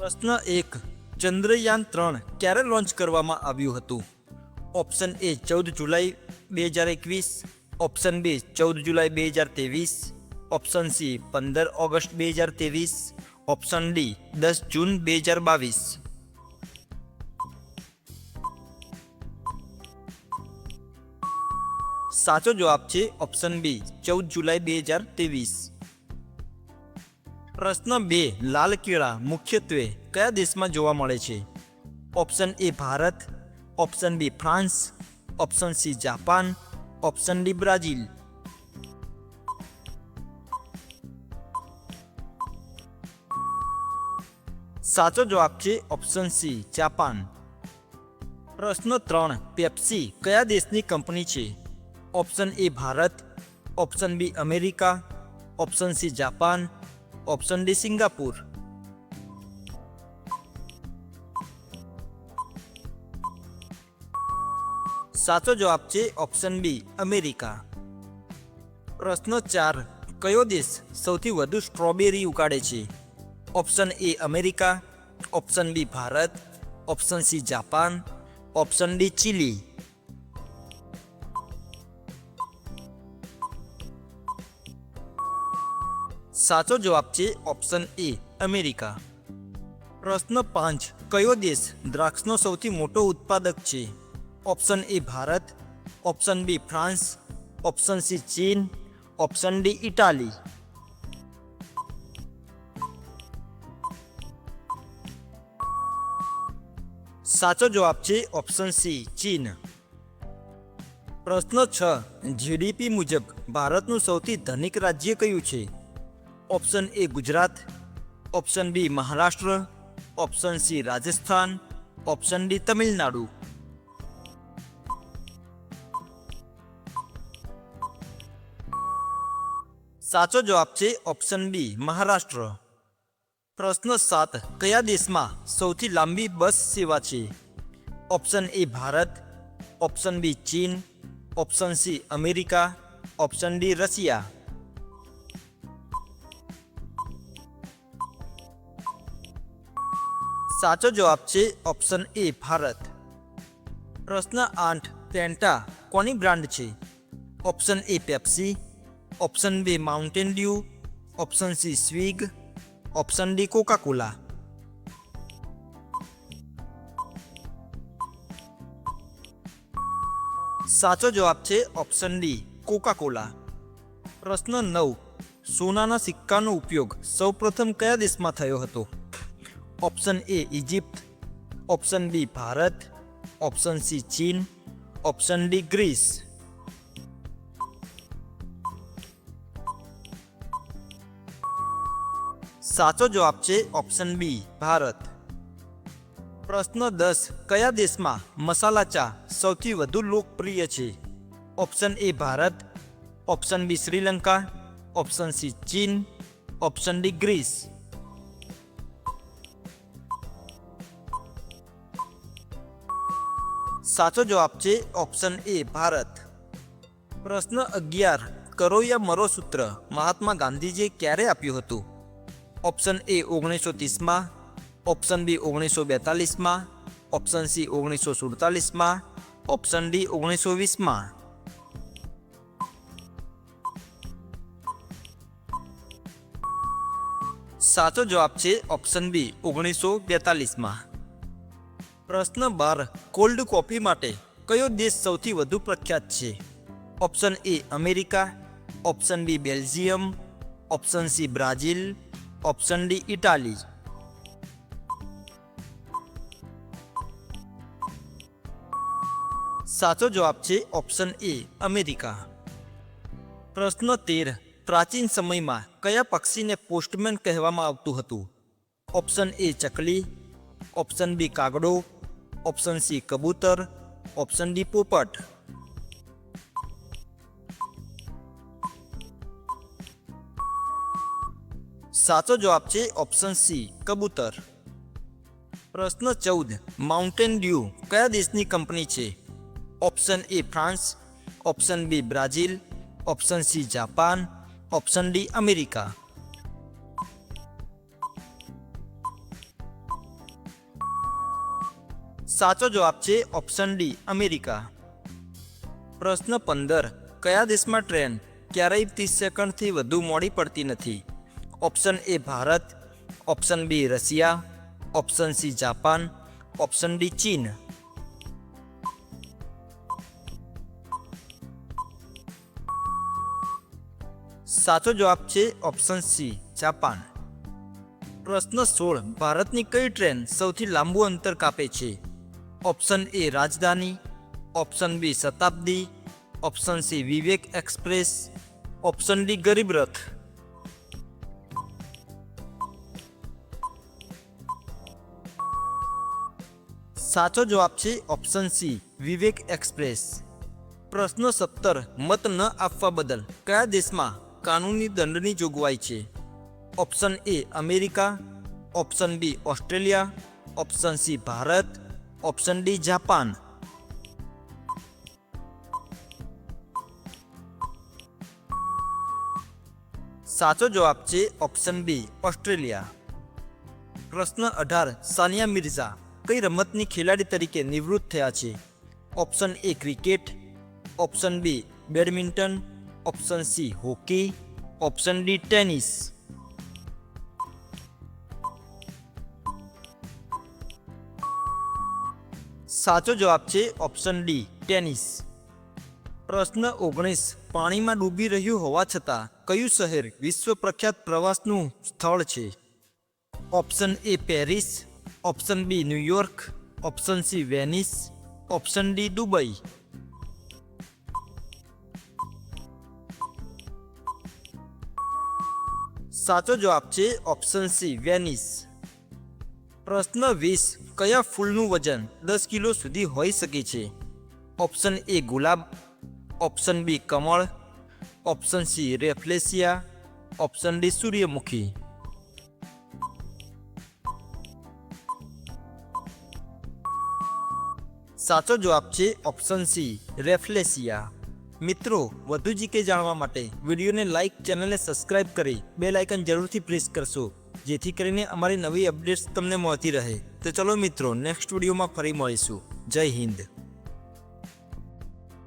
પ્રશ્ન એક, ચંદ્રયાન ત્રણ ક્યારે લોન્ચ કરવામાં આવ્યું હતું? ઓપ્શન એ ચૌદ જુલાઈ બે હજાર એકવીસ. ઓપ્શન બી ચૌદ જુલાઈ બે હજાર ત્રેવીસ. ઓપ્શન સી પંદર ઓગસ્ટ બે હજાર ત્રેવીસ. ઓપ્શન ડી દસ જૂન બે હજાર બાવીસ. સાચો જવાબ છે ઓપ્શન બી ચૌદ જુલાઈ બે હજાર ત્રેવીસ. પ્રશ્ન બે, લાલ કીડા મુખ્યત્વે કયા દેશમાં જોવા મળે છે? Option A Bharat, option B France, option C Japan, option D Brazil. સાચો જવાબ છે ઓપ્શન સી જાપાન. પ્રશ્ન ત્રણ, પેપ્સી કયા દેશની કંપની છે? Option A Bharat, option B America, option C Japan option D Singapore સાચો જવાબ છે ઓપ્શન બી અમેરિકા પ્રશ્ન ચાર કયો દેશ સૌથી વધુ સ્ટ્રોબેરી ઉગાડે છે? Option A America option B Bharat option C Japan option D Chile સાચો જવાબ છે ઓપ્શન એ, અમેરિકા. પ્રશ્ન પાંચ, કયો દેશ દ્રાક્ષનો સૌથી મોટો ઉત્પાદક છે? Option A Bharat, option B France, option C Chin, option D Italy. સાચો જવાબ છે ઓપ્શન સી, ચીન. પ્રશ્ન છ, જીડીપી મુજબ ભારતનું સૌથી ધનિક રાજ્ય કયું છે? Option A Gujarat option B Maharashtra option C Rajasthan option D Tamil Nadu સાચો જવાબ છે ઓપ્શન બી મહારાષ્ટ્ર પ્રશ્ન સાત કયા દેશમાં સૌથી લાંબી બસ સેવા છે option A Bharat option B Chin option C America option D Russia સાચો જવાબ છે ઓપ્શન એ ભારત. પ્રશ્ન આઠ પેન્ટા કોની બ્રાન્ડ છે? Option A Pepsi, option B Mountain Dew, option C Swig, option D Coca Cola સાચો જવાબ છે ઓપ્શન ડી કોકા કોલા પ્રશ્ન નવ, સોનાના સિક્કાનો ઉપયોગ સૌપ્રથમ કયા દેશમાં થયો હતો? Option A Egypt option B Bharat option C Chin option D Greece સાચો જવાબ છે ઓપ્શન બી ભારત પ્રશ્ન દસ, કયા દેશમાં મસાલા ચા સૌથી વધુ લોકપ્રિય છે? Option A Bharat option B Sri Lanka option C Chin option D Greece સાચો જવાબ છે ઓપ્શન એ ભારત. પ્રશ્ન અગિયાર કરોયા મરો સૂત્ર મહાત્મા ગાંધીજીએ ક્યારે આપ્યું હતું? ઓપ્શન એ ઓગણીસો ત્રીસમાં, ઓપ્શન બી ઓગણીસો બેતાલીસમાં, ઓપ્શન સી ઓગણીસો સુડતાલીસમાં, ઓપ્શન ડી ઓગણીસો વીસમાં. સાચો જવાબ છે ઓપ્શન બી ઓગણીસો બેતાલીસમાં. પ્રશ્ન બાર, કોલ્ડ કોફી માટે કયો દેશ સૌથી વધુ પ્રખ્યાત છે? Option A America, option B Belgium, option C Brazil, option D Italy. સાચો જવાબ છે ઓપ્શન એ અમેરિકા. પ્રશ્ન તેર, પ્રાચીન સમયમાં કયા પક્ષીને પોસ્ટમેન કહેવામાં આવતું હતું? ઓપ્શન એ ચકલી ઓપ્શન બી કાગડો, ઓપ્શન સી કબૂતર, ઓપ્શન ડી પોપટ. સાચો જવાબ છે ઓપ્શન સી કબૂતર. પ્રશ્ન ચૌદ માઉન્ટેન ડ્યુ કયા દેશની કંપની છે? Option A France, option B Brazil, option C Japan, option D America. સાચો જવાબ છે ઓપ્શન ડી અમેરિકા. પ્રશ્ન પંદર, કયા દેશમાં ટ્રેન ક્યારેય ત્રીસ સેકન્ડથી વધુ મોડી પડતી નથી? Option A Bharat. Option B Russia. Option C Japan. Option D Chin. સાચો જવાબ છે ઓપ્શન સી જાપાન. પ્રશ્ન સોળ, ભારતની કઈ ટ્રેન સૌથી લાંબુ અંતર કાપે છે? Option A Rajdhani, option B Shatabdi, option C Vivek express, option D Garib Rath. સાચો જવાબ છે ઓપ્શન સી વિવેક એક્સપ્રેસ. પ્રશ્ન સત્તર, મત ન આપવા બદલ કયા દેશમાં કાનૂની દંડની જોગવાઈ છે? Option A America, option B Australia, option C Bharat option D Japan સાચો જવાબ છે ઓપ્શન બી ઓસ્ટ્રેલિયા પ્રશ્ન અઢાર, સાનિયા મિર્ઝા કઈ રમતની ખેલાડી તરીકે નિવૃત્ત થયા છે? Option A cricket option B badminton option C hockey option D tennis સાચો જવાબ છે ઓપ્શન ડી, ટેનિસ. પ્રશ્ન ઓગણીસ, પાણીમાં ડૂબી રહ્યું હોવા છતાં કયું શહેર વિશ્વ પ્રખ્યાત પ્રવાસનું સ્થળ છે? Option A, Paris. Option B, New York. Option C, Venice. Option D, Dubai. સાચો જવાબ છે ઓપ્શન સી, વેનિસ. પ્રશ્ન વીસ કયા ફૂલનું વજન દસ કિલો સુધી હોઈ શકે છે? ઓપ્શન એ ગુલાબ, ઓપ્શન બી કમળ, option C rafflesia, option D સૂર્યમુખી. સાચો જવાબ છે ઓપ્શન સી રેફ્લેસિયા. મિત્રો, વધુ જીકે જાણવા માટે વિડીયોને લાઇક ચેનલને સબસ્ક્રાઇબ કરી બે લાઇકન જરૂરથી પ્રેસ કરશો. જેથી કરીને અમારી નવી અપડેટ્સ તમને મળતી રહે. તો ચલો મિત્રો નેક્સ્ટ વિડીયોમાં ફરી મળીશું. જય હિન્દ.